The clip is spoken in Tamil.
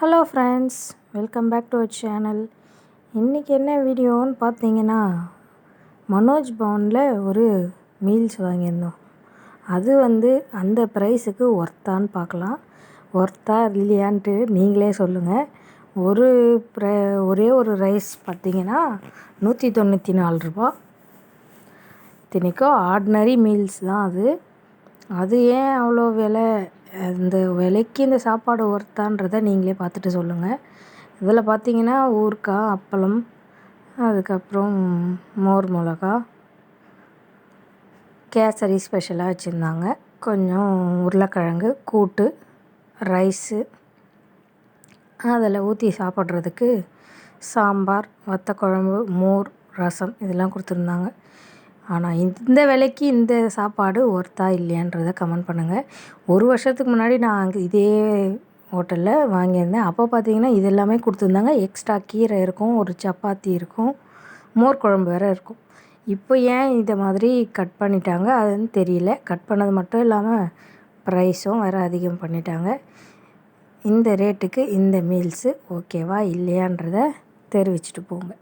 Hello friends welcome back to our channel இன்றைக்கி என்ன வீடியோன்னு பார்த்தீங்கன்னா மனோஜ் பவனில் ஒரு மீல்ஸ் வாங்கியிருந்தோம். அது வந்து அந்த ப்ரைஸுக்கு ஒர்த்தான்னு பார்க்கலாம். ஒர்த்தா இல்லையான்ட்டு நீங்களே சொல்லுங்கள் ஒரு ப்ர ஒரே ஒரு ரைஸ் பார்த்தீங்கன்னா நூற்றி தொண்ணூற்றி நாலு ரூபா இத்தனைக்கும் ஆர்டினரி மீல்ஸ் தான் அது. அது ஏன் அவ்வளோ விலை? இந்த விலைக்கு இந்த சாப்பாடு ஒர்த்தான்றதை நீங்களே பார்த்துட்டு சொல்லுங்கள் இதில் பார்த்தீங்கன்னா ஊறுகாய் அப்பளம் அதுக்கப்புறம் மோர் மிளகா கேசரி ஸ்பெஷலாக வச்சுருந்தாங்க. கொஞ்சம் உருளைக்கிழங்கு கூட்டு ரைஸு அதில் ஊற்றி சாப்பிட்றதுக்கு சாம்பார் வத்தக்குழம்பு மோர் ரசம் இதெல்லாம் கொடுத்துருந்தாங்க. ஆனால் இந்த விலைக்கு இந்த சாப்பாடு ஒர்த்தா இல்லையான்றதை கமெண்ட் பண்ணுங்கள் ஒரு வருஷத்துக்கு முன்னாடி நான் அங்கே இதே ஹோட்டலில் வாங்கியிருந்தேன். அப்போ பார்த்தீங்கன்னா இது எல்லாமே கொடுத்துருந்தாங்க. எக்ஸ்ட்ரா கீரை இருக்கும் ஒரு சப்பாத்தி இருக்கும் மோர் குழம்பு வேறு இருக்கும். இப்போ ஏன் இதை மாதிரி கட் பண்ணிட்டாங்க? அதுன்னு தெரியல. கட் பண்ணது மட்டும் இல்லாமல் ப்ரைஸும் வேறு அதிகம் பண்ணிட்டாங்க. இந்த ரேட்டுக்கு இந்த மீல்ஸு ஓகேவா இல்லையான்றதை தெரிவிச்சுட்டு போங்க.